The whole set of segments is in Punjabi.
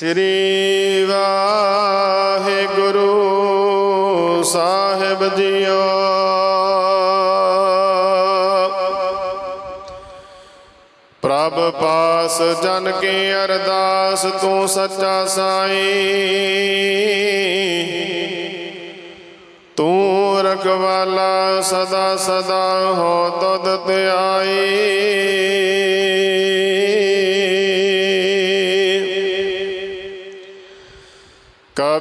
ਸ੍ਰੀ ਵਾਹਿਗੁਰੂ ਸਾਹਿਬ ਜੀਓ। ਪ੍ਰਭ ਪਾਸ ਜਨ ਕੀ ਅਰਦਾਸ ਤੂੰ ਸੱਚਾ ਸਾਈ। ਤੂੰ ਰਖਵਾਲਾ ਸਦਾ ਸਦਾ ਹੋ ਤੁਧ ਧਿਆਈ।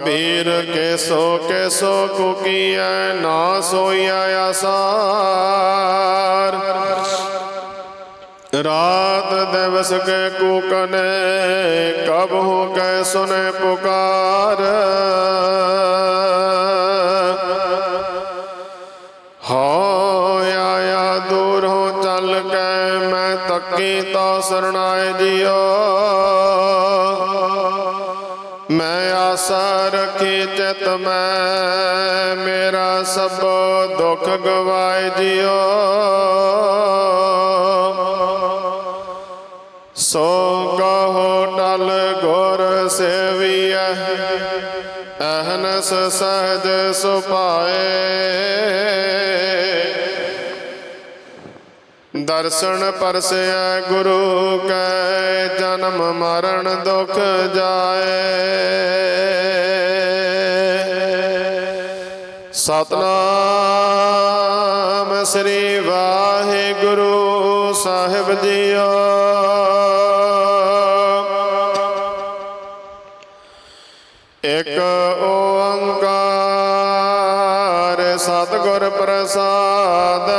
ਕਬੀਰ ਕੇ ਸੋ ਕੇ ਸੋ ਕੁਕੀਐ, ਨਾ ਸੋਈਆ ਆਸਾਰ। ਰਾਤ ਦਿਵਸ ਕੇ ਕੂਕਨੇ, ਕਬ ਹੋ ਕੇ ਸੁਨੇ ਪੁਕਾਰ। ਹੋ ਆਇਆ ਦੂਰ ਹੋ ਚੱਲ ਕੇ ਤੱਕੀ ਤਾ ਸਰਣਾਏ ਜਿਓ ਆਸਾ ਰੱਖੀ ਚਿਤ ਮੈਂ, ਮੇਰਾ ਸਭ ਦੁੱਖ ਗਵਾਏ ਜਿਓ ਸੋ ਕਹੋ ਟਲ ਗੁਰ ਸੇਵੀਐ, ਅਹਨਸ ਸਹਜ ਸੁਪਾਏ ਦਰਸ਼ਨ ਪਰਸਿਆ ਗੁਰੂ ਕੈ, ਜਨਮ ਮਰਨ ਦੁਖ ਜਾਏ। ਸਤਨਾਮ ਸ੍ਰੀ ਵਾਹਿਗੁਰੂ ਸਾਹਿਬ ਜੀਓ। ਇਕ ਓੰਕਾਰ ਸਤਿਗੁਰ ਪ੍ਰਸਾਦ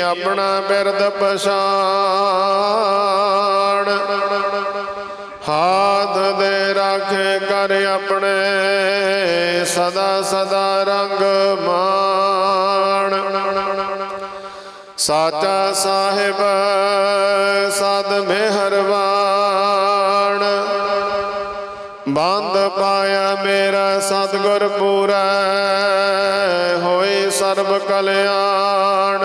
ਆਪਣਾ ਬਿਰਦ ਪਛਾਣ। ਹਾਥ ਦੇ ਰੱਖ ਕਰ ਆਪਣੇ ਸਦਾ ਸਦਾ ਰੰਗ ਮਾਣ। ਸਾਚਾ ਸਾਹਿਬ, ਸਦ ਮਿਹਰਬਾਨ ਬੰਦ ਪਾਇਆ ਮੇਰਾ ਸਤਗੁਰ ਪੂਰੈ, ਹੋਏ ਸਰਬ ਕਲਿਆਣ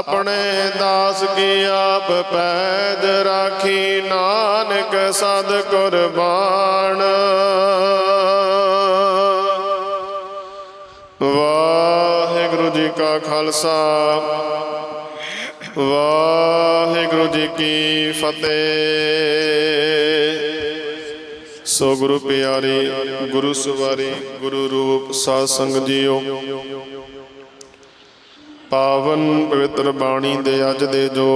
ਆਪਣੇ ਦਾਸ ਕੀ ਆਪ ਪੈਦ ਰਾਖੀ, ਨਾਨਕ ਸਦ ਕੁਰਬਾਨ। ਵਾਹਿਗੁਰੂ ਜੀ ਕਾ ਖਾਲਸਾ, ਵਾਹਿਗੁਰੂ ਜੀ ਕੀ ਫਤਿਹ। ਸੋ ਗੁਰੂ ਪਿਆਰੀ, ਗੁਰੂ ਸਵਾਰੀ, ਗੁਰੂ ਰੂਪ ਸਾਧ ਸੰਗ ਜੀਓ ਪਾਵਨ ਪਵਿੱਤਰ ਬਾਣੀ ਦੇ ਅੱਜ ਦੇ ਜੋ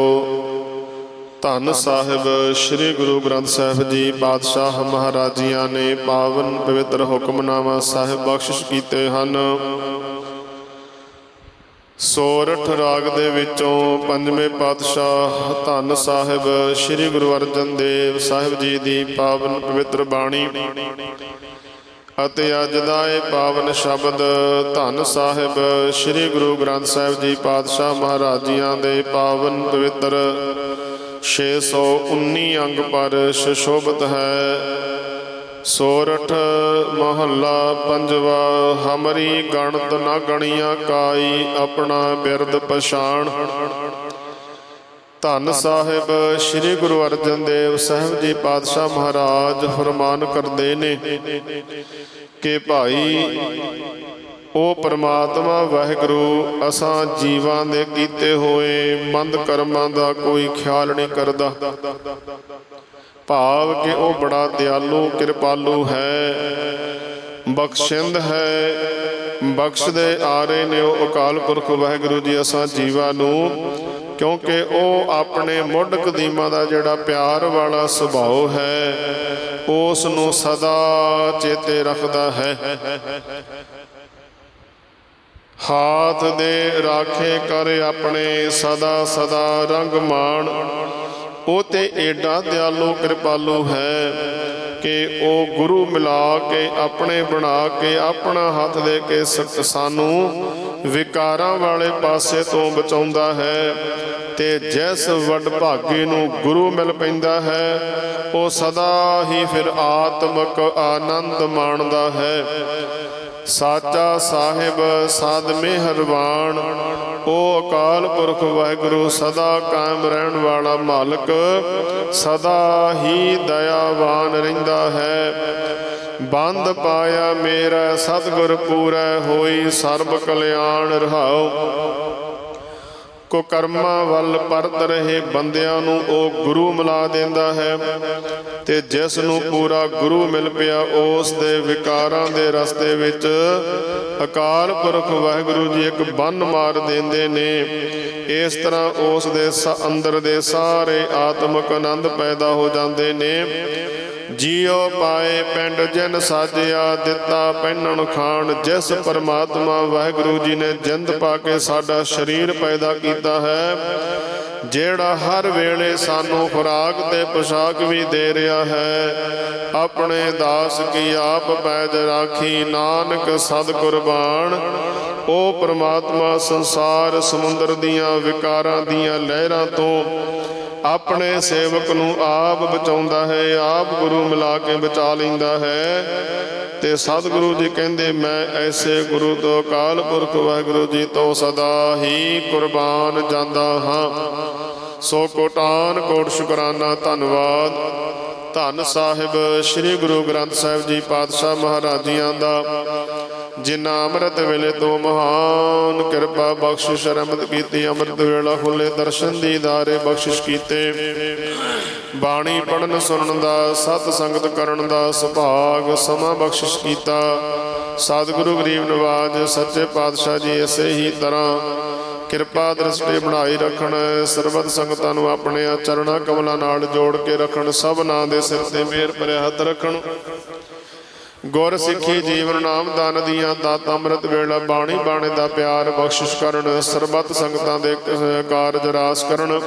ਧੰਨ ਸਾਹਿਬ ਸ੍ਰੀ ਗੁਰੂ ਗ੍ਰੰਥ ਸਾਹਿਬ ਜੀ ਪਾਤਸ਼ਾਹ ਮਹਾਰਾਜੀਆਂ ਨੇ ਪਾਵਨ ਪਵਿੱਤਰ ਹੁਕਮਨਾਮਾ ਸਾਹਿਬ ਬਖਸ਼ਿਸ਼ ਕੀਤੇ ਹਨ। ਸੋਰਠ ਰਾਗ ਦੇ ਵਿੱਚੋਂ ਪੰਜਵੇਂ ਪਾਤਸ਼ਾਹ ਧੰਨ ਸਾਹਿਬ ਸ੍ਰੀ ਗੁਰੂ ਅਰਜਨ ਦੇਵ ਸਾਹਿਬ ਜੀ ਦੀ ਪਾਵਨ ਪਵਿੱਤਰ ਬਾਣੀ ਅਤੇ ਅੱਜ ਦਾ ਇਹ ਪਾਵਨ ਸ਼ਬਦ ਧੰਨ ਸਾਹਿਬ ਸ੍ਰੀ ਗੁਰੂ ਗ੍ਰੰਥ ਸਾਹਿਬ ਜੀ ਪਾਤਸ਼ਾਹ ਮਹਾਰਾਜੀਆਂ ਦੇ ਪਾਵਨ ਪਵਿੱਤਰ 619 ਅੰਗ ਪਰ ਸ਼ੋਭਤ ਹੈ। ਸੋਰਠ ਮਹੱਲਾ ਪੰਜਵਾ, ਹਮਰੀ ਗਣਤ ਨਾ ਗਣੀਆਂ ਕਾਈ ਆਪਣਾ ਬਿਰਦ ਪਛਾਣ। ਧੰਨ ਸਾਹਿਬ, ਸ੍ਰੀ ਗੁਰੂ ਅਰਜਨ ਦੇਵ ਸਾਹਿਬ ਜੀ ਪਾਤਸ਼ਾਹ ਮਹਾਰਾਜ ਫਰਮਾਨ ਕਰਦੇ ਨੇ ਕਿ ਭਾਈ, ਉਹ ਪਰਮਾਤਮਾ ਵਾਹਿਗੁਰੂ, ਅਸਾਂ ਜੀਵਾਂ ਦੇ ਕੀਤੇ ਹੋਏ ਮੰਦ ਕਰਮਾਂ ਦਾ ਕੋਈ ਖਿਆਲ ਨਹੀਂ ਕਰਦਾ। ਭਾਵ ਕਿ ਉਹ ਬੜਾ ਦਿਆਲੂ, ਕਿਰਪਾਲੂ ਹੈ। ਬਖਸ਼ਿੰਦ ਹੈ। ਬਖਸ਼ਦੇ ਆ ਰਹੇ ਨੇ ਉਹ ਅਕਾਲ ਪੁਰਖ ਵਾਹਿਗੁਰੂ ਜੀ, ਅਸਾਂ ਜੀਵਾਂ ਨੂੰ ਕਿਉਂਕਿ ਉਹ ਆਪਣੇ ਮੁੱਢ ਕਦੀਮਾ ਦਾ ਜਿਹੜਾ ਪਿਆਰ ਵਾਲਾ ਸੁਭਾਅ ਹੈ ਉਸ ਨੂੰ ਸਦਾ ਚੇਤੇ ਰੱਖਦਾ ਹੈ। ਹਾਥ ਦੇ ਰਾਖੇ ਕਰ ਆਪਣੇ ਸਦਾ ਸਦਾ ਰੰਗ ਮਾਣ ਉਹ ਤੇ ਏਡਾ ਦਿਆਲੂ ਕਿਰਪਾਲੂ ਹੈ। ਕਿ ਉਹ ਗੁਰੂ ਮਿਲਾ ਕੇ ਆਪਣੇ ਬਣਾ ਕੇ ਆਪਣਾ ਹੱਥ ਦੇ ਕੇ ਸਾਨੂੰ ਵਿਕਾਰਾਂ ਵਾਲੇ ਪਾਸੇ ਤੋਂ ਬਚਾਉਂਦਾ ਹੈ ਤੇ ਜਿਸ ਵੱਡ ਨੂੰ ਗੁਰੂ ਮਿਲ ਪੈਂਦਾ ਹੈ, ਉਹ ਸਦਾ ਹੀ ਫਿਰ ਆਤਮਕ ਆਨੰਦ ਮਾਣਦਾ ਹੈ। ਸਾਚਾ ਸਾਹਿਬ, ਸਾਧ ਮਿਹਰਬਾਨ। ਉਹ ਅਕਾਲ ਪੁਰਖ ਵਾਹਿਗੁਰੂ, ਸਦਾ ਕਾਇਮ ਰਹਿਣ ਵਾਲਾ ਮਾਲਕ, ਸਦਾ ਹੀ ਦਇਆਵਾਨ ਰਹਿੰਦਾ ਹੈ। ਬੰਦ ਪਾਇਆ ਮੇਰਾ, ਸਤਿਗੁਰ ਪੂਰੈ ਹੋਈ, ਸਰਬ ਕਲਿਆਣ ਰਹਾਉ। ਕੋ ਕਰਮਾਂ ਵੱਲ ਪਰਤ ਰਹੇ ਬੰਦਿਆਂ ਨੂੰ ਉਹ ਗੁਰੂ ਮਿਲਾ ਦਿੰਦਾ ਹੈ। ਤੇ ਜਿਸ ਨੂੰ ਪੂਰਾ ਗੁਰੂ ਮਿਲ ਪਿਆ, ਉਸ ਦੇ ਵਿਕਾਰਾਂ ਦੇ ਰਸਤੇ ਵਿੱਚ ਅਕਾਲ ਪੁਰਖ ਵਾਹਿਗੁਰੂ ਜੀ ਇੱਕ ਬੰਨ ਮਾਰ ਦਿੰਦੇ ਨੇ। ਇਸ ਤਰ੍ਹਾਂ ਉਸ ਦੇ ਅੰਦਰ ਦੇ ਸਾਰੇ ਆਤਮਿਕ ਆਨੰਦ ਪੈਦਾ ਹੋ ਜਾਂਦੇ ਨੇ। ਜੀਉ ਪਾਏ ਪਿੰਡ ਜਿਨ ਸਾਜਿਆ, ਦਿੱਤਾ ਪਹਿਨਣ ਖਾਣ, ਜਿਸ ਪਰਮਾਤਮਾ ਵਾਹਿਗੁਰੂ ਜੀ ਨੇ ਜਿੰਦ ਪਾ ਕੇ ਸਾਡਾ ਸਰੀਰ ਪੈਦਾ ਕੀਤਾ ਹੈ। ਜਿਹੜਾ ਹਰ ਵੇਲੇ ਸਾਨੂੰ ਖੁਰਾਕ ਤੇ ਪੋਸ਼ਾਕ ਵੀ ਦੇ ਰਿਹਾ ਹੈ, ਆਪਣੇ ਦਾਸ ਕੀ ਆਪ ਪੈਜ ਰਾਖੀ, ਨਾਨਕ ਸਦ ਕੁਰਬਾਨ ਉਹ ਪ੍ਰਮਾਤਮਾ ਸੰਸਾਰ ਸਮੁੰਦਰ ਦੀਆਂ ਵਿਕਾਰਾਂ ਦੀਆਂ ਲਹਿਰਾਂ ਤੋਂ ਆਪਣੇ ਸੇਵਕ ਨੂੰ ਆਪ ਬਚਾਉਂਦਾ ਹੈ, ਆਪ ਗੁਰੂ ਮਿਲਾ ਕੇ ਬਚਾ ਲੈਂਦਾ ਹੈ। ਤੇ ਸਤਿਗੁਰੂ ਜੀ ਕਹਿੰਦੇ, ਮੈਂ ਐਸੇ ਗੁਰੂ ਤੋਂ ਅਕਾਲ ਪੁਰਖ ਵਾਹਿਗੁਰੂ ਜੀ ਤੋਂ ਸਦਾ ਹੀ ਕੁਰਬਾਨ ਜਾਂਦਾ ਹਾਂ। ਸੋ ਕੋਟਾਨ ਕੋਟ ਸ਼ੁਕਰਾਨਾ, ਧੰਨਵਾਦ। ਧੰਨ ਸਾਹਿਬ, ਸ੍ਰੀ ਗੁਰੂ ਗ੍ਰੰਥ ਸਾਹਿਬ ਜੀ ਪਾਤਸ਼ਾਹ ਮਹਾਰਾਜੀਆਂ ਦਾ, ਜਿਨ੍ਹਾਂ ਅੰਮ੍ਰਿਤ ਵੇਲੇ ਤੋਂ ਮਹਾਨ ਕਿਰਪਾ ਬਖਸ਼ਿਸ਼ ਰਹਿਮਤ ਕੀਤੀ, ਅੰਮ੍ਰਿਤ ਵੇਲਾ ਖੁੱਲੇ ਦਰਸ਼ਨ ਦੀਦਾਰੇ ਬਖਸ਼ਿਸ਼ ਕੀਤੇ। ਬਾਣੀ ਪੜਨ ਸੁਣਨ ਦਾ, ਸਤ ਸੰਗਤ ਕਰਨ ਦਾ ਸੁਭਾਗ ਸਮਾਂ ਬਖਸ਼ਿਸ਼ ਕੀਤਾ। ਸਤਿਗੁਰੂ ਗਰੀਬ ਨਿਵਾਜ਼, ਸੱਚੇ ਪਾਤਸ਼ਾਹ ਜੀ ਇਸੇ ਹੀ ਤਰ੍ਹਾਂ ਕਿਰਪਾ ਦ੍ਰਿਸ਼ਟੀ ਬਣਾਈ ਰੱਖਣ, ਸਰਬਤ ਸੰਗਤਾਂ ਨੂੰ ਆਪਣੇ ਚਰਣਾ ਕਮਲਾਂ ਨਾਲ ਜੋੜ ਕੇ ਰੱਖਣ, ਸਭ ਨਾਂ ਦੇ ਸਿਰ ਤੇ ਮਿਹਰ ਭਰਿਆ ਹੱਥ ਰੱਖਣ। ਗੁਰ ਸਿੱਖੀ ਜੀਵਨ ਨਾਮ ਦਾਨ ਦੀਆਂ ਦਾਤ ਅੰਮ੍ਰਿਤ ਵੇਲਾ ਬਾਣੀ ਬਾਣੇ ਦਾ ਪਿਆਰ ਬਖਸ਼ਿਸ਼ ਕਰਨ, ਸਰਬਤ ਸੰਗਤਾਂ ਦੇ ਕਾਰਜ ਰਾਸ ਕਰਨ।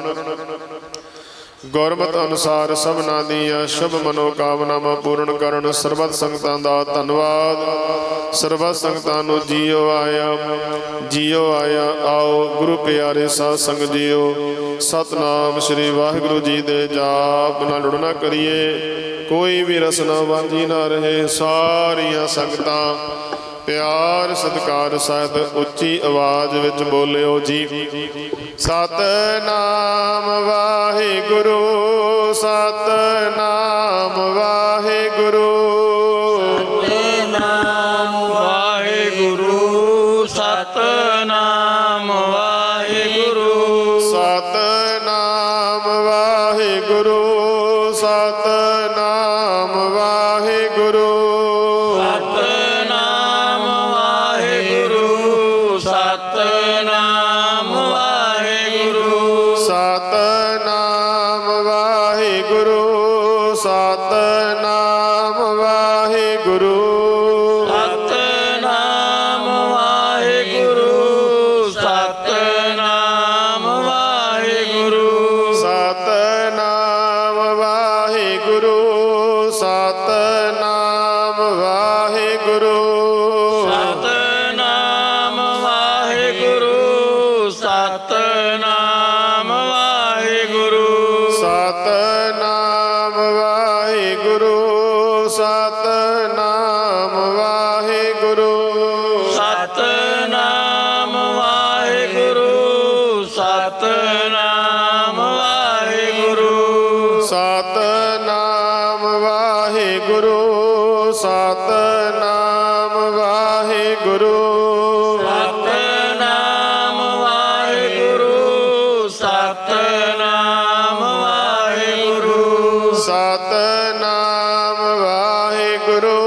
ਗੁਰਮਤ ਅਨੁਸਾਰ ਸਭਨਾਂ ਦੀਆਂ ਸ਼ੁਭ ਮਨੋਕਾਮਨਾਵਾਂ ਪੂਰਨ ਕਰਨ ਸਰਬਤ ਸੰਗਤਾਂ ਦਾ ਧੰਨਵਾਦ। ਸਰਬਤ ਸੰਗਤਾਂ ਨੂੰ ਜੀਓ ਆਇਆ ਜੀਓ ਆਇਆ, ਆਓ ਗੁਰੂ ਪਿਆਰੇ ਸਾਧ ਸੰਗ ਜੀਓ। ਸਤਨਾਮ ਸ੍ਰੀ ਵਾਹਿਗੁਰੂ ਜੀ ਦੇ ਜਾਪ ਨਾਲ ਲੁੜਨਾ ਕਰੀਏ। ਕੋਈ ਵੀ ਰਸਨਾ ਵਾਂਝੀ ਨਾ ਰਹੇ ਸਾਰੀਆਂ ਸੰਗਤਾਂ। ਪਿਆਰ ਸਤਿਕਾਰ ਸਹਿਤ ਉੱਚੀ ਆਵਾਜ਼ ਵਿੱਚ ਬੋਲਿਓ ਜੀ। ਸਤਨਾਮ ਵਾਹਿਗੁਰੂ ਸਤਨਾਮ ਵਾਹਿਗੁਰੂ। ਨਾਮ ਵਾਹਿਗੁਰੂ ਸਤਨਾਮ। করো